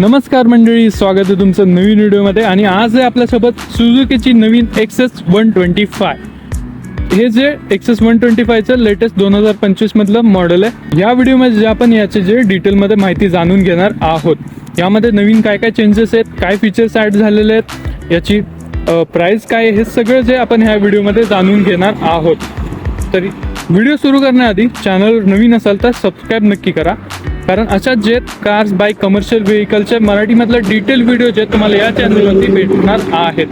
नमस्कार मंडळी स्वागत आहे तुमचं नवीन व्हिडिओमध्ये. आणि आज आहे आपल्यासोबत सुझुकीची नवीन एक्सेस वन ट्वेंटी फाय हे जे एक्सेस वन ट्वेंटी फायचं लेटेस्ट दोन हजार पंचवीस मधलं मॉडेल आहे. या व्हिडिओमध्ये जे आपण याचे जे डिटेलमध्ये माहिती जाणून घेणार आहोत. यामध्ये नवीन काय काय चेंजेस आहेत काय फीचर्स ॲड झालेले आहेत याची प्राईस काय हे सगळं जे आपण ह्या व्हिडिओमध्ये जाणून घेणार आहोत. तरी व्हिडिओ सुरू करण्याआधी चॅनल नवीन असाल तर सबस्क्राईब नक्की करा. कारण अशा जे कार्स बाईक कमर्शियल व्हेकलचे मराठीमधलं डिटेल व्हिडिओ जे तुम्हाला या चॅनलवरती भेटणार आहेत.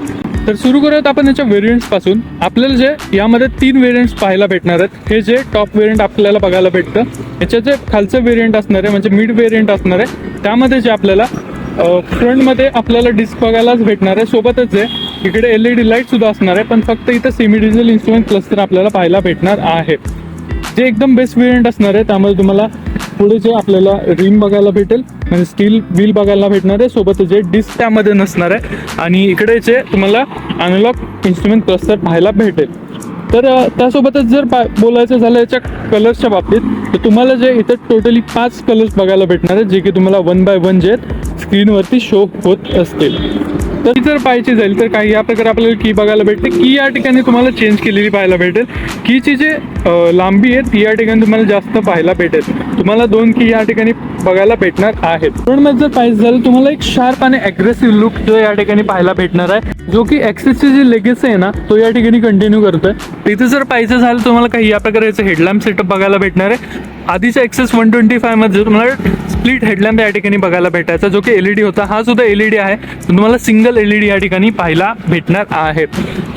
तर सुरू करूयात आपण याच्या व्हेरियंट्सपासून. आपल्याला जे यामध्ये तीन व्हेरियंट्स पाहायला भेटणार आहेत. हे जे टॉप व्हेरियंट आपल्याला बघायला भेटतं. याच्या जे खालचं व्हेरियंट असणार आहे म्हणजे मिड व्हेरियंट असणार आहे त्यामध्ये जे आपल्याला फ्रंटमध्ये आपल्याला डिस्क बघायलाच भेटणार आहे. सोबतच जे इकडे एल ई डी लाइट सुद्धा असणार आहे पण फक्त इथं सेमी डिझेल इन्स्ट्रुमेंट क्लस्टर आपल्याला पाहायला भेटणार आहे. जे एकदम बेस्ट व्हेरियंट असणार आहे त्यामध्ये तुम्हाला पुढे जे आपल्याला रिम बघायला भेटेल म्हणजे स्टील व्हील बघायला भेटणार आहे सोबत जे डिस्क त्यामध्ये नसणार आहे. आणि इकडे जे तुम्हाला अनलॉक इन्स्ट्रुमेंट क्लस्टर पाहायला भेटेल. तर त्यासोबतच जर पा बोलायचं झालं याच्या कलर्सच्या बाबतीत तर तुम्हाला जे इथं टोटली पाच कलर्स बघायला भेटणार आहेत जे की तुम्हाला वन बाय वन जे आहेत स्क्रीनवरती शो होत असतील. तर जर पाहिजे जाईल तर काही या प्रकारे आपल्याला की बघायला भेटते. की या ठिकाणी तुम्हाला चेंज केलेली पाहायला भेटेल. कीची जे लांबी आहे ती या ठिकाणी तुम्हाला जास्त पाहायला भेटेल. तुम्हाला दोन की या ठिकाणी बघायला भेटणार आहेत. फ्रंटमध्ये जर पाहिजे झालं तुम्हाला एक शार्प आणि अग्रेसिव्ह लुक जो या ठिकाणी पाहायला भेटणार आहे. जो की ॲक्सेसची जी लेगेस आहे ना तो या ठिकाणी कंटिन्यू करतोय. तिथे जर पाहिजे झालं तुम्हाला काही या प्रकारे हेडलॅम्प सेटअप बघायला भेटणार आहे. आधीच्या एक्सेस वन ट्वेंटी फायमध्ये तुम्हाला स्प्लिट हेडलॅम्प या ठिकाणी बघायला भेटायचा जो की एलईडी होता हा सुद्धा एलईडी आहे. तुम्हाला सिंगल एलईडी या ठिकाणी पाहायला भेटणार आहे.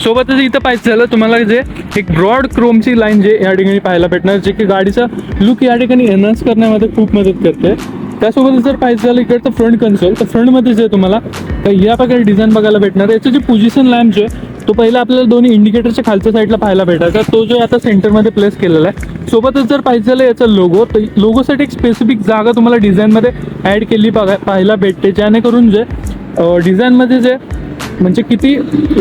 सोबतच इथं पाहिजे झालं तुम्हाला जे एक ब्रॉड क्रोमची लाईन जे या ठिकाणी पाहायला भेटणार जे की गाडीचा लुक या ठिकाणी एनहान्स करण्यामध्ये खूप मदत करते. त्यासोबतच जर पाहिजे झालं इकडचं फ्रंट कन्सोल तर फ्रंटमध्ये जे तुम्हाला. तर या प्रकारे डिझाईन बघायला भेटणार आहे. याचं जे पोझिशन लॅम्प जो आहे तो पहिला आपल्याला दोन्ही इंडिकेटरच्या खालच्या साईडला पाहायला भेटायचा तो जो आता सेंटरमध्ये प्लेस केलेला आहे. सोबतच जर पाहिजे झालं याचा लोगो तर लोगोसाठी एक स्पेसिफिक जागा तुम्हाला डिझाईनमध्ये ॲड केली बघा पाहायला भेटते. जेणेकरून जे डिझाईनमध्ये जे म्हणजे किती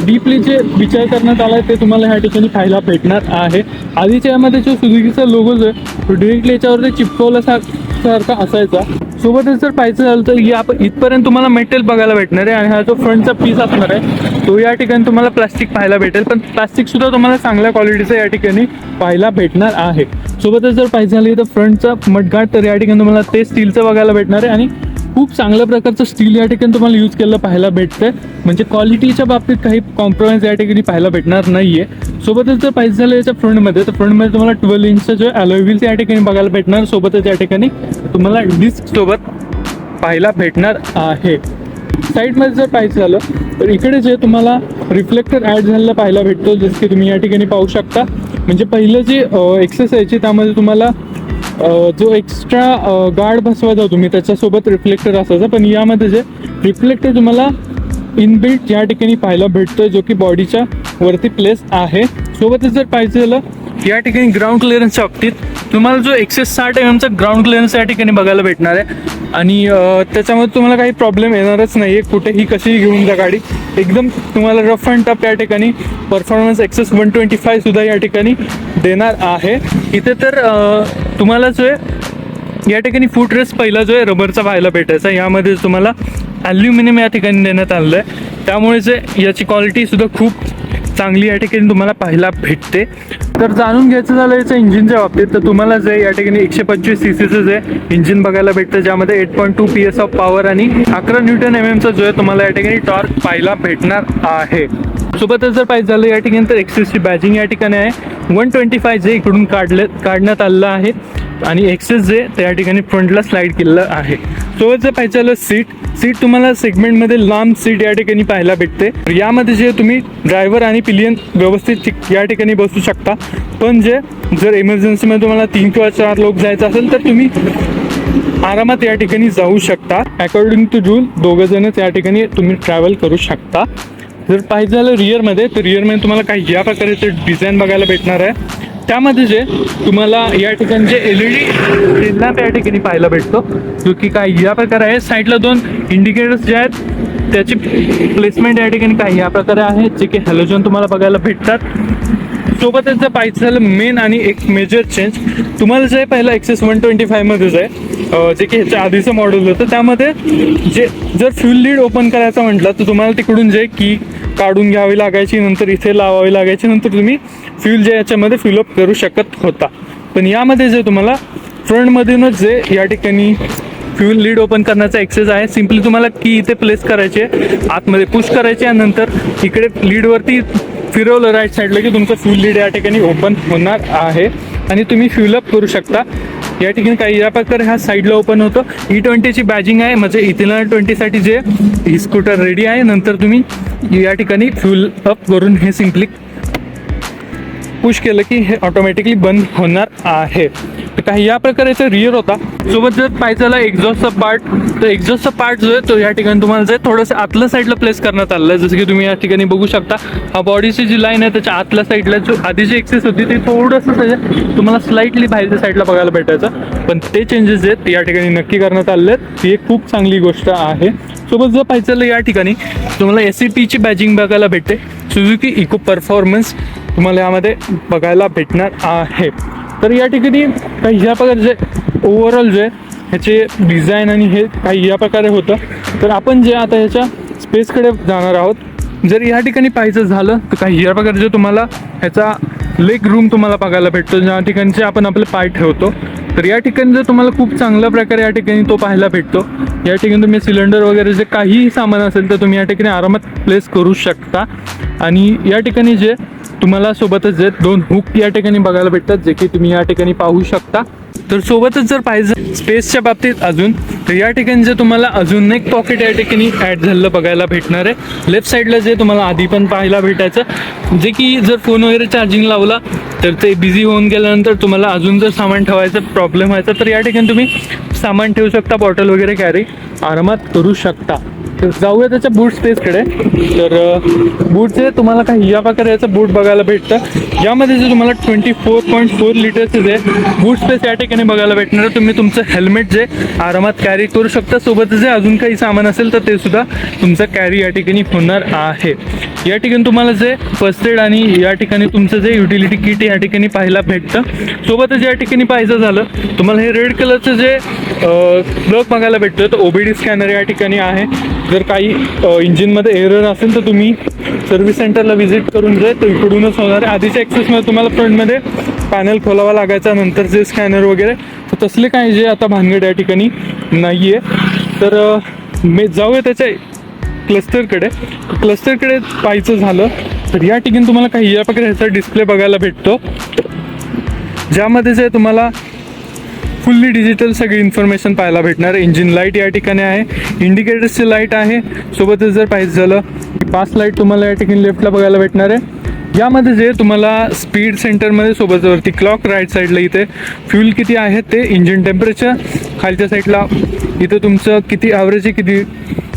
डीपली जे विचार करण्यात आला आहे ते तुम्हाला ह्या ठिकाणी पाहायला भेटणार आहे. आधीच्या यामध्ये जो सुझुकीचा लोगो जो आहे तो डिरेक्टली याच्यावरती चिपकवल्यासारखा असायचा. सोबतच जर पाहिजे झालं तर या इथपर्यंत तुम्हाला मेटल बघायला भेटणार आहे आणि हा जो फ्रंटचा पीस असणार आहे तो या ठिकाणी तुम्हाला प्लास्टिक पाहायला भेटेल. पण प्लास्टिक सुद्धा तुम्हाला चांगल्या क्वालिटीचं या ठिकाणी पाहायला भेटणार आहे. सोबतच जर पाहिजे झाली तर फ्रंटचा मडगाट तर या ठिकाणी तुम्हाला ते स्टीलचं बघायला भेटणार आहे आणि खूप चांगल्या प्रकारचं स्टील या ठिकाणी तुम्हाला यूज केलं पाहायला भेटतंय. म्हणजे क्वालिटीच्या बाबतीत काही कॉम्प्रोमाइज या ठिकाणी पाहायला भेटणार नाहीये. सोबतच जर पाहिजे झालं याच्या फ्रंटमध्ये तर फ्रंटमध्ये तुम्हाला ट्वेल्व इंचचं जे अलॉय या ठिकाणी बघायला भेटणार. सोबतच या ठिकाणी तुम्हाला डिस्क सोबत पाहायला भेटणार आहे. साईडमध्ये जर पाहिजे झालं तर इकडे जे तुम्हाला रिफ्लेक्टर ॲड झालेलं पाहायला भेटतो जसं की तुम्ही या ठिकाणी पाहू शकता. म्हणजे पहिलं जे एक्सेस यायची त्यामध्ये तुम्हाला जो एक्स्ट्रा गार्ड बसवायचा तुम्ही त्याच्यासोबत रिफ्लेक्टर असायचा. पण यामध्ये जे रिफ्लेक्टर तुम्हाला इनबिल्ट या ठिकाणी पाहायला भेटतोय जो की बॉडीच्या वरती प्लेस आहे. सोबतच जर पाहिजे झालं या ठिकाणी ग्राउंड क्लिअरन्सच्या बाबतीत तुम्हाला जो एक्सेस साठ एम एमचा ग्राउंड क्लिअरन्स या ठिकाणी बघायला भेटणार आहे. आणि त्याच्यामध्ये तुम्हाला काही प्रॉब्लेम येणारच नाही आहे कुठेही कशीही घेऊन जा गाडी. एकदम तुम्हाला रफ अँड टफ या ठिकाणी परफॉर्मन्स एक्सेस वन ट्वेंटी फायसुद्धा या ठिकाणी देणार आहे. इथे तर तुम्हाला जो आहे या ठिकाणी फूट रेस पहिला जो आहे रबरचा पाहायला भेटायचा. यामध्ये तुम्हाला ॲल्युमिनियम या ठिकाणी देण्यात आलेलं आहे त्यामुळे जे याची क्वालिटीसुद्धा खूप चांगली या ठिकाणी तुम्हाला पाहायला भेटते. तर जाणून घ्यायचं झालं याचं इंजिनच्या बाबतीत तर तुम्हाला जे या ठिकाणी एकशे पंचवीस सी सीचं जे इंजिन बघायला भेटतं ज्यामध्ये eight point two P S of power आणि अकरा न्यूटन एम एमचा जो आहे तुम्हाला या ठिकाणी टॉर्क पाहायला भेटणार आहे. सोबतच जर पाहिजे झालं या ठिकाणी तर एक्सेसची बॅजिंग या ठिकाणी आहे. वन ट्वेंटी फाय जे इकडून काढले काढण्यात आलेलं आहे. आणि एक्सेस जे त्या ठिकाणी फ्रंटला स्लाईड केलेलं आहे. सोबत जर पाहिजे झालं सीट सीट तुम्हाला सेगमेंटमध्ये लांब सीट या ठिकाणी पाहायला भेटते. यामध्ये जे तुम्ही ड्रायव्हर आणि पिलियन व्यवस्थित या ठिकाणी बसू शकता. पण जे जर इमर्जन्सीमध्ये तुम्हाला तीन किंवा चार लोक जायचं असेल तर तुम्ही आरामात या ठिकाणी जाऊ शकता. अकॉर्डिंग टू रूल दोघं जणच या ठिकाणी तुम्ही ट्रॅव्हल करू शकता. जर पाहिजे झालं रिअरमध्ये तर रिअरमध्ये तुम्हाला काही या प्रकारचे डिझाईन बघायला भेटणार आहे. त्यामध्ये जे तुम्हाला या ठिकाणी J L E D lamp या ठिकाणी पाहायला भेटतो. जो की काय या प्रकारे आहे. साईडला दोन इंडिकेटर्स जे आहेत त्याची प्लेसमेंट या ठिकाणी काही या प्रकारे आहेत जे की हॅलोजन तुम्हाला बघायला भेटतात. सोबतच जर पाहिजे झालं मेन आणि एक मेजर चेंज तुम्हाला जे पहिलं एक्सेस वन ट्वेंटी फायमध्येच आहे जे की ह्याच्या आधीचं मॉडेल होतं. त्यामध्ये जे जर फ्युल लीड ओपन करायचं म्हटलं तर तुम्हाला तिकडून जे की काढून घ्यावी लागायची नंतर इथे लावावी लागायची नंतर तुम्ही फ्युल जे याच्यामध्ये फिलअप करू शकत होता. पण यामध्ये जे तुम्हाला फ्रंटमधूनच जे या ठिकाणी फ्युल लीड ओपन करण्याचा एक्सेस आहे सिम्पली तुम्हाला की इथे प्लेस करायचे आतमध्ये पुश करायची आणि नंतर इकडे लीडवरती फिरवलं राईट साईडला की तुमचं फ्युल लीड या ठिकाणी ओपन होणार आहे. आणि तुम्ही फ्युलअप करू शकता. या ठिकाणी काही या प्रकारे हा साईडला ओपन होतं. ई ट्वेंटीची बॅजिंग आहे. म्हणजे इथेनॉल ट्वेंटीसाठी जे ही स्कूटर रेडी आहे नंतर तुम्ही या ठिकाणी फ्युल अप करून हे सिम्पली पुश केलं की हे ऑटोमॅटिकली बंद होणार आहे. तर काही या प्रकारेचा रिअर होता. सोबत जर पाहिजेला एक्झॉस्टचा पार्ट तर एक्झॉस्टचा पार्ट जो आहे तो या ठिकाणी तुम्हाला जे थोडंसं आतल्या साईडला प्लेस करण्यात आलेलं आहे. जसं की तुम्ही या ठिकाणी बघू शकता हा बॉडीची जी लाईन आहे त्याच्या आतल्या साईडला जो आधी जी एक्सेस होती ती थोडंसं त्याच्या तुम्हाला स्लाइटली बाहेरच्या साईडला बघायला भेटायचं. पण ते चेंजेस आहेत या ठिकाणी नक्की करण्यात आले आहेत. ही एक खूप चांगली गोष्ट आहे. सोबत जर पाहिजेलं या ठिकाणी तुम्हाला एस सी पीची बॅजिंग बघायला भेटते. सुझुकी इको परफॉर्मन्स तुम्हाला यामध्ये बघायला भेटणार आहे. तर या ठिकाणी काही ह्या प्रकारचे ओव्हरऑल जे ह्याचे डिझाईन आणि हे काही या प्रकारे होतं. तर आपण जे आता ह्याच्या स्पेसकडे जाणार आहोत. जर या ठिकाणी पाहायचं झालं तर काही या प्रकारचे तुम्हाला ह्याचा लेग रूम तुम्हाला बघायला भेटतो. ज्या ठिकाणचे आपण आपले पाय ठेवतो. तर या ठिकाणी जर तुम्हाला खूप चांगल्या प्रकारे या ठिकाणी तो पाहायला भेटतो या ठिकाणी तुम्ही सिलेंडर वगैरे जे काहीही सामान असेल तर तुम्ही या ठिकाणी आरामात प्लेस करू शकता. आणि या ठिकाणी जे तुम्हाला सोबतच जे दोन हुक या ठिकाणी बघायला भेटतात जे की तुम्ही या ठिकाणी पाहू शकता. तर सोबतच जर पाहिजे स्पेसच्या बाबतीत अजून तर या ठिकाणी जे तुम्हाला अजून एक पॉकेट या ठिकाणी ॲड झालेलं बघायला भेटणार आहे. लेफ्ट साईडला जे तुम्हाला आधी पण पाहायला भेटायचं जे की जर फोन वगैरे चार्जिंग लावला तर ते बिझी होऊन गेल्यानंतर तुम्हाला अजून जर सामान ठेवायचं प्रॉब्लेम व्हायचा तर या ठिकाणी तुम्ही सामान ठेवू शकता बॉटल वगैरे कॅरी आरामात करू शकता. तर जाऊया त्याच्या बूट स्पेसकडे तर बूटचे तुम्हाला काही या प्रकारे याचं बूट बघायला भेटतं. यामध्ये जे तुम्हाला ट्वेंटी फोर पॉईंट फोर लिटरचे जे बूट स्पेस या ठिकाणी बघायला भेटणार आहे. तुम्ही तुमचं हेल्मेट जे आरामात कॅरी करू शकता. सोबत जे अजून काही सामान असेल तर ते सुद्धा तुमचं कॅरी या ठिकाणी होणार आहे. या ठिकाणी तुम्हाला जे फर्स्ट एड आणि या ठिकाणी तुमचं जे युटिलिटी किट या ठिकाणी पाहायला भेटतं. सोबतच या ठिकाणी पाहायचं झालं तुम्हाला हे रेड कलरचं जे प्लग बघायला भेटतं. तर ओबीडी स्कॅनर या ठिकाणी आहे. जर काही इंजिनमध्ये एरर असेल तर तुम्ही सर्व्हिस सेंटरला व्हिजिट करून जाय तर इकडूनच होणार आहे. आधीच्या ॲक्सेसमध्ये तुम्हाला फ्रंटमध्ये पॅनल खोलावा लागायचा नंतर जे स्कॅनर वगैरे. तर तसले काही जे आता भानगड या ठिकाणी नाही आहे तर मी जाऊया त्याच्या क्लस्टरकडे क्लस्टरकडे पाहायचं झालं तर या ठिकाणी तुम्हाला काही या प्रकारे ह्याचा डिस्प्ले बघायला भेटतो. ज्यामध्ये जे तुम्हाला फुल्ली डिजिटल सगळी इन्फॉर्मेशन पाहायला भेटणार. आहे इंजिन लाइट या ठिकाणी आहे. इंडिकेटर्सची लाइट आहे. सोबतच जर पाहिजे झालं पाच लाइट तुम्हाला या ठिकाणी लेफ्टला बघायला भेटणार आहे. यामध्ये जे तुम्हाला स्पीड सेंटरमध्ये सोबत वरती क्लॉक राईट साईडला इथे फ्यूल किती आहे ते इंजिन टेम्परेचर खालच्या साईडला इथं तुमचं किती ॲव्हरेज आहे किती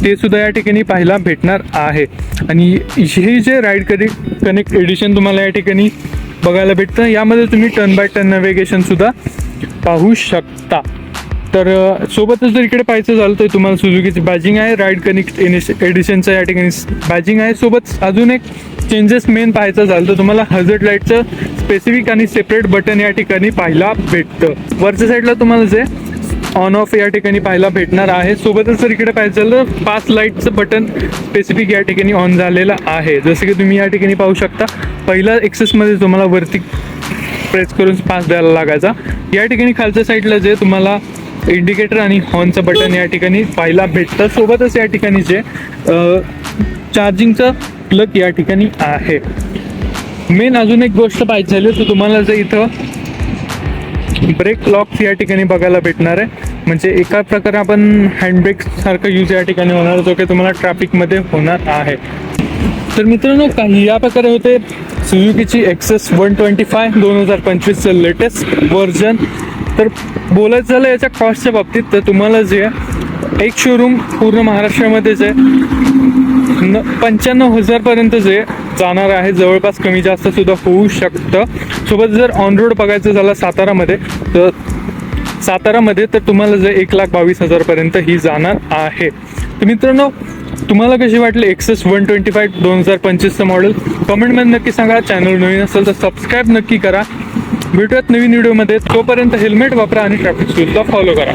ते सुद्धा या ठिकाणी पाहायला भेटणार आहे. आणि हे जे राईड कनेक्ट कनेक्ट एडिशन तुम्हाला या ठिकाणी बघायला भेटतं यामध्ये तुम्ही टर्न बाय टर्न नॅव्हिगेशनसुद्धा पाहू शकता. तर सोबतच जर इकडे पाहायचं झालं तर तुम्हाला सुझुकीची बॅजिंग आहे राईड कनेक्ट एनिश एडिशनचं या ठिकाणी बॅजिंग आहे. सोबत अजून एक चेंजेस मेन पाहायचं झालं तर तुम्हाला हजर्ड लाईटचं स्पेसिफिक आणि सेपरेट बटन या ठिकाणी पाहायला भेटतं. वरच्या साईडला तुम्हाला जे ऑन ऑफ या ठिकाणी पाहायला भेटणार आहे. सोबतच जर इकडे पाहायचं झालं तर पाच लाईटचं बटन स्पेसिफिक या ठिकाणी ऑन झालेलं आहे. जसं की तुम्ही या ठिकाणी पाहू शकता पहिला एक्सेसमध्ये तुम्हाला वरती प्रेस करून पास द्यायला लागायचा. या ठिकाणी खालच्या साईडला जे तुम्हाला इंडिकेटर आणि हॉर्नचं बटन या ठिकाणी पाहायला भेटतं. सोबतच या ठिकाणी जे चार्जिंगचं प्लग या ठिकाणी आहे. मेन अजून एक गोष्ट पाहिजे झाली तर तुम्हाला जे इथं ब्रेक लॉक्स या ठिकाणी बघायला भेटणार आहे. म्हणजे एका प्रकारे आपण हँडब्रेक सारखं यूज या ठिकाणी होणार जो की तुम्हाला ट्रॅफिकमध्ये होणार आहे. तर मित्रांनो काही या प्रकारे होते. सुझुकीची एक्सेस वन ट्वेंटी फाय दोन हजार पंचवीसचं लेटेस्ट व्हर्जन तर बोलायचं झालं याच्या कॉस्टच्या बाबतीत तर तुम्हाला जे आहे, एक शोरूम पूर्ण महाराष्ट्रामध्ये जे न पंच्याण्णव हजारपर्यंत जे जाणार आहे. जवळपास कमी जास्त सुद्धा होऊ शकतं. सोबत जर ऑन रोड बघायचं झालं सातारामध्ये तर सातारामध्ये तर तुम्हाला जे एक लाख बावीस हजारपर्यंत ही जाणार आहे. तर मित्रांनो तुम्हाला कशी वाटली एक्सेस वन ट्वेंटी फाईव्ह दोन हजार पंचवीसचं मॉडेल कमेंटमध्ये नक्की सांगा. चॅनल नवीन असेल तर सबस्क्राईब नक्की करा. भेटूयात नवीन व्हिडिओमध्ये तोपर्यंत हेल्मेट वापरा आणि ट्रॅफिक रूलला फॉलो करा.